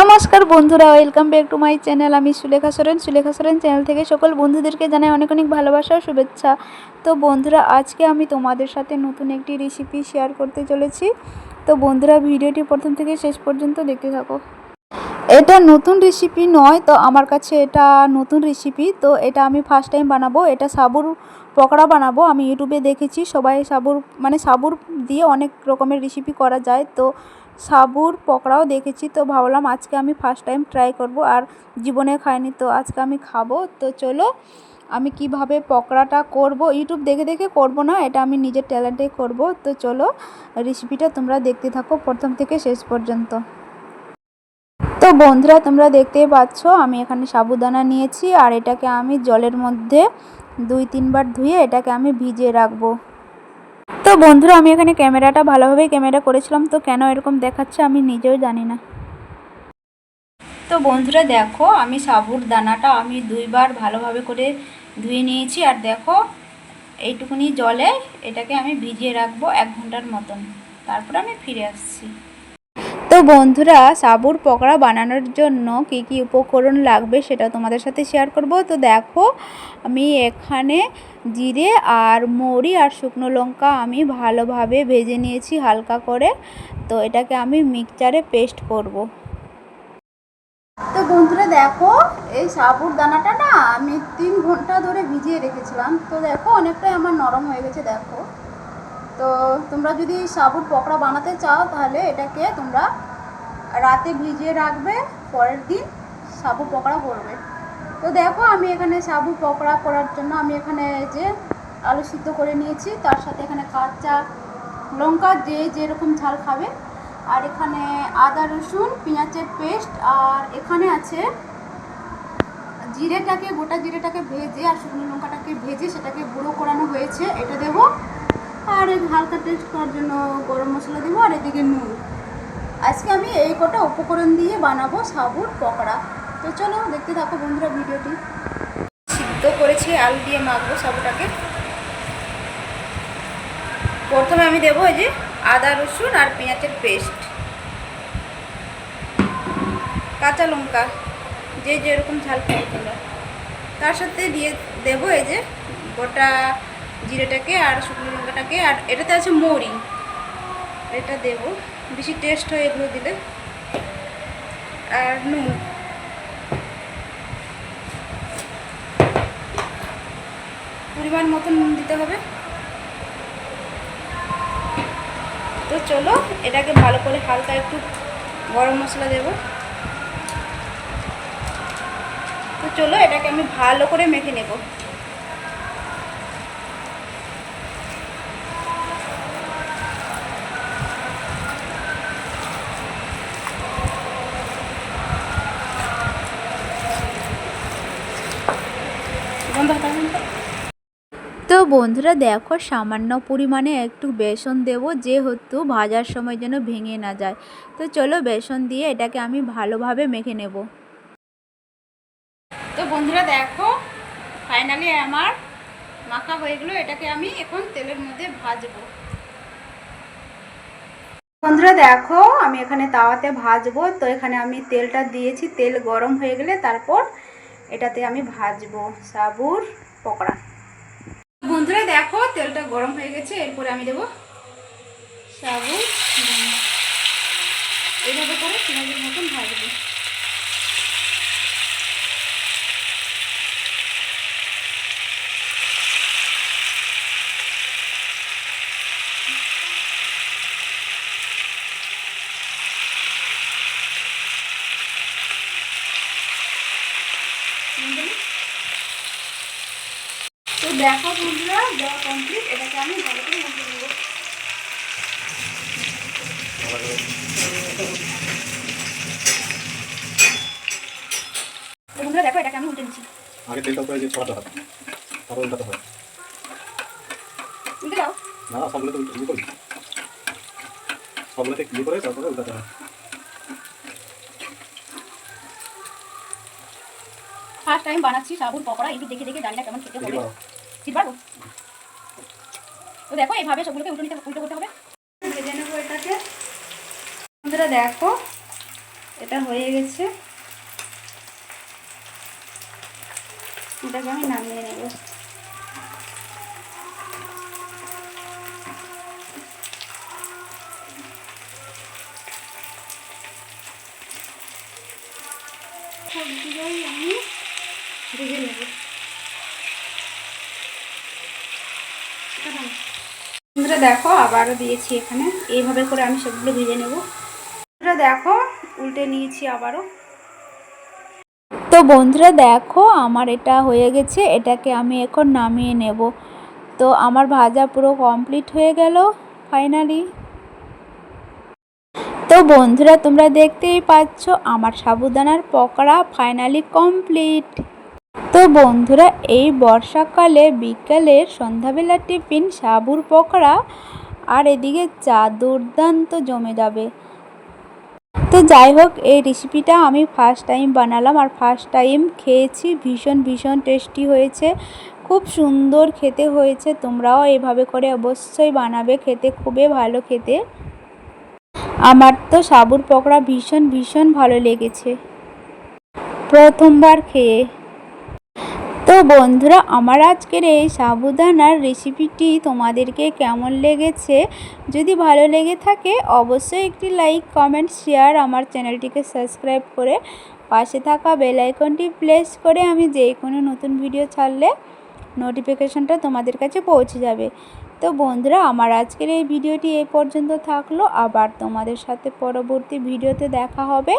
নমস্কার বন্ধুরা welcome back to my channel আমি সুলেখা সোরেন। সুলেখা সোরেন চ্যানেল থেকে সকল বন্ধুদেরকে জানাই অনেক অনেক ভালোবাসা ও শুভেচ্ছা। তো বন্ধুরা, আজকে আমি তোমাদের সাথে নতুন একটি রেসিপি শেয়ার করতে চলেছি। তো বন্ধুরা, ভিডিওটি প্রথম থেকে শেষ পর্যন্ত দেখতে থাকো। এটা নতুন রেসিপি নয়, তো আমার কাছে এটা নতুন রেসিপি তো এটা আমি ফার্স্ট টাইম বানাবো। এটা সাবুর পকোড়া বানাবো। আমি ইউটিউবে দেখেছি, সবাই সাবুর মানে সাবুর দিয়ে অনেক রকমের রেসিপি করা যায়। তো সাবুর পকোড়াও দেখেছি, তো ভাবলাম আজকে আমি ফার্স্ট টাইম ট্রাই করব আর জীবনে খাইনি, তো আজকে আমি খাব। তো চলো, আমি কীভাবে পকোড়াটা করব, ইউটিউব দেখে দেখে করব না, এটা আমি নিজের ট্যালেন্টে করব। তো চলো রেসিপিটা তোমরা দেখতে থাকো প্রথম থেকে শেষ পর্যন্ত। তো বন্ধুরা, তোমরা দেখতেই পাচ্ছ, আমি এখানে সাবুদানা নিয়েছি আর এটাকে আমি জলের মধ্যে দুই তিনবার ধুয়ে এটাকে আমি ভিজিয়ে রাখব। বন্ধুরা, আমি এখানে ক্যামেরাটা ভালোভাবেই ক্যামেরা করেছিলাম, তো কেন এরকম দেখাচ্ছে আমি নিজেও জানি না। তো বন্ধুরা, দেখো, আমি সাবুর দানাটা আমি দুইবার ভালোভাবে করে ধুয়ে নিয়েছি, আর দেখো, এইটুকুনি জলে এটাকে আমি ভিজিয়ে রাখব এক ঘণ্টার মতন। তারপর আমি ফিরে আসছি। তো বন্ধুরা, সাবুর পকোড়া বানানোর জন্য কি কি উপকরণ লাগবে সেটা তোমাদের সাথে শেয়ার করব। তো দেখো, আমি এখানে জিরে আর মৌরি আর শুকনো লঙ্কা আমি ভালোভাবে ভেজে নিয়েছি হালকা করে। তো এটাকে আমি মিক্সচারে পেস্ট করব। তো বন্ধুরা দেখো, এই সাবুর দানাটা না আমি তিন ঘণ্টা ধরে ভিজিয়ে রেখেছিলাম। তো দেখো, অনেকটাই আমার নরম হয়ে গেছে, দেখো। তো তোমরা যদি সাবুর পকোড়া বানাতে চাও তাহলে এটাকে তোমরা রাতে ভিজিয়ে রাখবে, পরের দিন সাবু পকোড়া করবে। তো দেখো, আমি এখানে সাবু পকোড়া করার জন্য আমি এখানে যে আলু সিদ্ধ করে নিয়েছি। তার সাথে এখানে কাঁচা লঙ্কা যে যেরকম ঝাল খাবে। আর এখানে আদা, রসুন, পেঁয়াজের পেস্ট, আর এখানে আছে জিরেটাকে, গোটা জিরেটাকে ভেজে, আর শুকনো লঙ্কাটাকে ভেজে সেটাকে গুঁড়ো করানো হয়েছে। এটা দেবো। আর হালকা টেস্ট করার জন্য গরম মশলা দেবো, আর এদিকে নুন। আজকে আমি এই কটা উপকরণ দিয়ে বানাবো সাবুর পকোড়া। তো চলো দেখতে থাকো বন্ধুরা ভিডিওটি। সিদ্ধ করেছি আলু দিয়ে মাখবো সাবুটাকে। প্রথমে আমি দেবো এই যে আদা, রসুন আর পেঁয়াজের পেস্ট। কাঁচা লঙ্কা, যে যেরকম ঝাল খাবে তার সাথে দিয়ে দেবো এই যে গোটা জিরেটাকে আর শুকনো লঙ্কাটাকে, আর এটাতে আছে মৌরি। এটা দেব। বেশি টেস্ট হয় এগুলো দিলে। আর নুন। পরিমাণ মতো নুন দিতে হবে। তো চলো, এটাকে ভালো করে হালকা একটু গরম মশলা দেব। তো চলো, এটাকে আমি ভালো করে মেখে নেব তো বন্ধুরা, দেখো সামান্য পরিমাণে একটু বেসন দেব, যেহেতু ভাজার সময় যেন ভেঙে না যায়। তো চলো বেসন দিয়ে এটাকে আমি ভালোভাবে মেখে নেব। তো বন্ধুরা, দেখো ফাইনালি আমার মাখা হয়ে গেলো। এটাকে আমি এখন তেলের মধ্যে ভাজবো। বন্ধুরা, দেখো, আমি এখানে তাওয়াতে ভাজবো। তো এখানে আমি তেলটা দিয়েছি, তেল গরম হয়ে গেলে তারপর এটাতে আমি ভাজবো সাবুর পকোড়া। বন্ধুরা দেখো, তেলটা গরম হয়ে গেছে, এরপরে আমি দেবো সাবু এইভাবে করে পেঁয়াজের মতন ভাজবো। তো দেখো বন্ধুরা দেওয়া কমপ্লিট এটাকে আমি ভালো করে মধ্যে নেব। বন্ধুরা দেখো এটাকে আমি উল্টে নিচ্ছি আগে তেলটা উপরে যে ছড়াতে তারপর উল্টাতে উল্টে দাও। না সবগুলোতে উল্টে করি সবগুলোতে করে তারপরে উল্টাতে ফার্স্ট টাইম বানাচ্ছি সাবুর পকোড়া। দেখে দেখে জানি না কেমন খেতে হবে। পারব তো দেখো, এইভাবে সবগুলোকে উল্টো নিতে উল্টো করতে হবে। ভেজে নেব এটাকে বন্ধুরা, দেখো, এটা হয়ে গেছে। এটাকে আমি নামিয়ে নেব। সবজিটাই আমি ভেজে নেব। বন্ধুরা দেখো, আবারও দিয়েছি এখানে। এইভাবে করে আমি সবগুলো ভেজে নেব। বন্ধুরা দেখো, উল্টে নিয়েছি আবারও। তো বন্ধুরা দেখো, আমার এটা হয়ে গেছে, এটাকে আমি এখন নামিয়ে নেব। তো আমার ভাজা পুরো কমপ্লিট হয়ে গেল ফাইনালি তো বন্ধুরা তোমরা দেখতেই পাচ্ছ, আমার সাবুদানার পকোড়া ফাইনালি কমপ্লিট তো বন্ধুরা, এই বর্ষাকালে বিকালের সন্ধ্যাবেলা টিফিন সাবুর পকোড়া আর এদিকে চা দুর্দান্ত জমে যাবে। তো যাই হোক, এই রেসিপিটা আমি ফার্স্ট টাইম বানালাম আর ফার্স্ট টাইম খেয়েছি, ভীষণ ভীষণ টেস্টি হয়েছে। খুব সুন্দর খেতে হয়েছে, তোমরাও এভাবে করে অবশ্যই বানাবে, খেতে খুবই ভালো খেতে। আমার তো সাবুর পকোড়া ভীষণ ভীষণ ভালো লেগেছে। প্রথমবার খেয়ে। তো বন্ধুরা, আমার আজকের এই সাবুদানার রেসিপিটি তোমাদেরকে কেমন লেগেছে? যদি ভালো লেগে থাকে, অবশ্যই একটি লাইক কমেন্ট শেয়ার আমার চ্যানেলটিকে সাবস্ক্রাইব করে পাশে থাকা বেল আইকনটি প্রেস করে আমি যে কোনো নতুন ভিডিও ছাড়লে নোটিফিকেশনটা তোমাদের কাছে পৌঁছে যাবে। তো বন্ধুরা, আমার আজকের এই ভিডিওটি এই পর্যন্ত থাকল। আবার তোমাদের সাথে পরবর্তী ভিডিওতে দেখা হবে।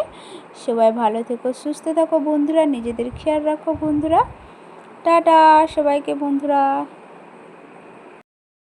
সবাই ভালো থেকো, সুস্থ থাকো বন্ধুরা, নিজেদের খেয়াল রাখো বন্ধুরা। টাটা সবাইকে বন্ধুরা।